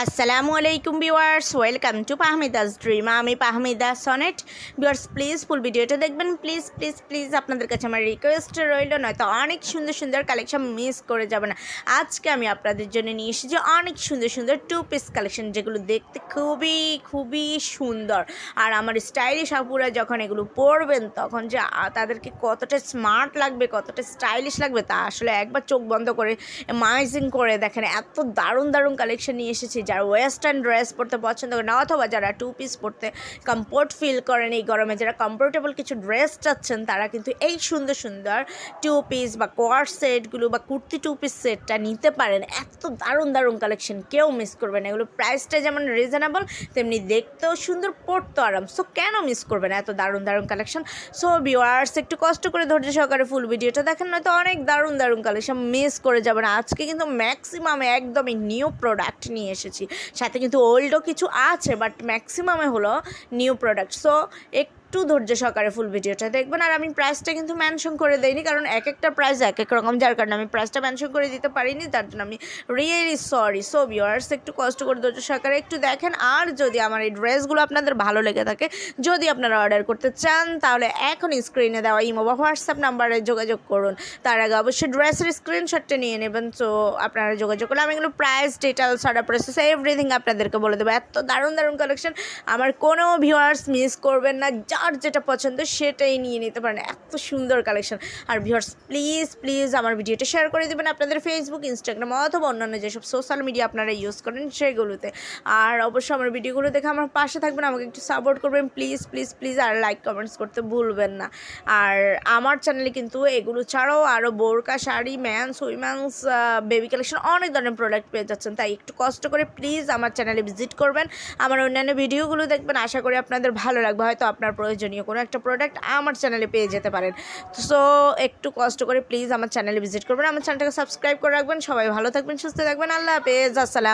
আসসালামু আলাইকুম viewers welcome to Pahmida's dream আমি Pahmida Sonet viewers please full ভিডিওটা দেখবেন। প্লিজ প্লিজ প্লিজ আপনাদের কাছে আমার রিকোয়েস্ট রইল। নয়তো অনেক সুন্দর সুন্দর কালেকশন মিস করে যাবে না। আজকে আমি আপনাদের জন্য নিয়ে এসেছি অনেক সুন্দর সুন্দর টু পিস কালেকশন যেগুলো দেখতে খুবই খুবই সুন্দর। আর আমার স্টাইলিশ আপুরা যখন এগুলো পরবেন, তখন যে তাদেরকে কতটা স্মার্ট লাগবে, কতটা স্টাইলিশ লাগবে, তা আসলে একবার চোখ বন্ধ করে মাইজিং করে দেখেন। এত দারুণ দারুণ কালেকশন নিয়ে এসেছি। যারা ওয়েস্টার্ন ড্রেস পরতে পছন্দ করে না, অথবা যারা টু পিস পরতে কমফোর্ট ফিল করেন এই গরমে, যারা কমফোর্টেবল কিছু ড্রেস চাচ্ছেন, তারা কিন্তু এই সুন্দর সুন্দর টু পিস বা কোয়ার সেটগুলো বা কুর্তি টু পিস সেটটা নিতে পারেন। এত দারুণ দারুণ কালেকশন কেউ মিস করবেন। এগুলো প্রাইসটা যেমন রিজনেবল তেমনি দেখতেও সুন্দর পড়তো আরাম। সো কেন মিস করবেন এত দারুণ দারুণ কালেকশন সো ভিউয়ার্স একটু কষ্ট করে ধৈর্য সহকারে ফুল ভিডিওটা দেখেন, নয়তো অনেক দারুণ দারুণ কালেকশন মিস করে যাবেন। আজকে কিন্তু ম্যাক্সিমাম একদমই নিউ প্রোডাক্ট নিয়ে এসেছি। সাথে কিন্তু ওল্ডও কিছু আছে বাট ম্যাক্সিমামে হলো নিউ প্রোডাক্ট সো একটু ধৈর্য সহকারে ফুল ভিডিওটা দেখবেন। আর আমি প্রাইসটা কিন্তু মেনশন করে দেইনি, কারণ এক একটা প্রাইস এক এক রকম, যার কারণে আমি প্রাইসটা মেনশন করে দিতে পারিনি। তার জন্য আমি রিয়েলি সরি সো ভিউয়ার্স একটু কষ্ট করে ধৈর্য সহকারে একটু দেখেন। আর যদি আমার এই ড্রেসগুলো আপনাদের ভালো লেগে থাকে, যদি আপনারা অর্ডার করতে চান, তাহলে এখন স্ক্রিনে দেওয়া ইমো বা হোয়াটসঅ্যাপ নাম্বারে যোগাযোগ করুন। তার আগে অবশ্যই ড্রেসের স্ক্রিনশটটা নিয়ে নেবেন। তো আপনারা যোগাযোগ করলে আমি এগুলো price details order process everything আপনাদেরকে বলে দেবো। এত দারুণ দারুণ কালেকশন আমার কোনো ভিউয়ার্স মিস করবেন না। যার যেটা পছন্দ সেটাই নিয়ে নিতে পারেন। এত সুন্দর কালেকশন আর ভিউয়ার্স প্লিজ প্লিজ আমার ভিডিওটা শেয়ার করে দেবেন আপনাদের ফেসবুক ইনস্টাগ্রাম অথবা অন্যান্য যেসব সোশ্যাল মিডিয়া আপনারা ইউজ করেন সেগুলোতে। আর অবশ্যই আমার ভিডিওগুলো দেখে আমার পাশে থাকবেন, আমাকে একটু সাপোর্ট করবেন। প্লিজ প্লিজ প্লিজ আর লাইক কমেন্টস করতে ভুলবেন না। আর আমার চ্যানেলে কিন্তু এগুলো ছাড়াও আরও বোরকা, sari men's women's baby collection অনেক ধরনের প্রোডাক্ট পেয়ে যাচ্ছেন। তাই একটু কষ্ট করে প্লিজ আমার চ্যানেলে ভিজিট করবেন। আমার অন্যান্য ভিডিওগুলো দেখবেন। আশা করি আপনাদের ভালো লাগবে। হয়তো আপনার প্রয়োজনীয় কোনো একটা প্রোডাক্ট আমার চ্যানেলে পেয়ে যেতে পারেন। সো একটু কষ্ট করে প্লিজ আমার চ্যানেলে ভিজিট করবেন। আমার চ্যানেলটাকে সাবস্ক্রাইব করে রাখবেন। সবাই ভালো থাকবেন, সুস্থ থাকবেন। আল্লাহ হাফেজ। আসসালাম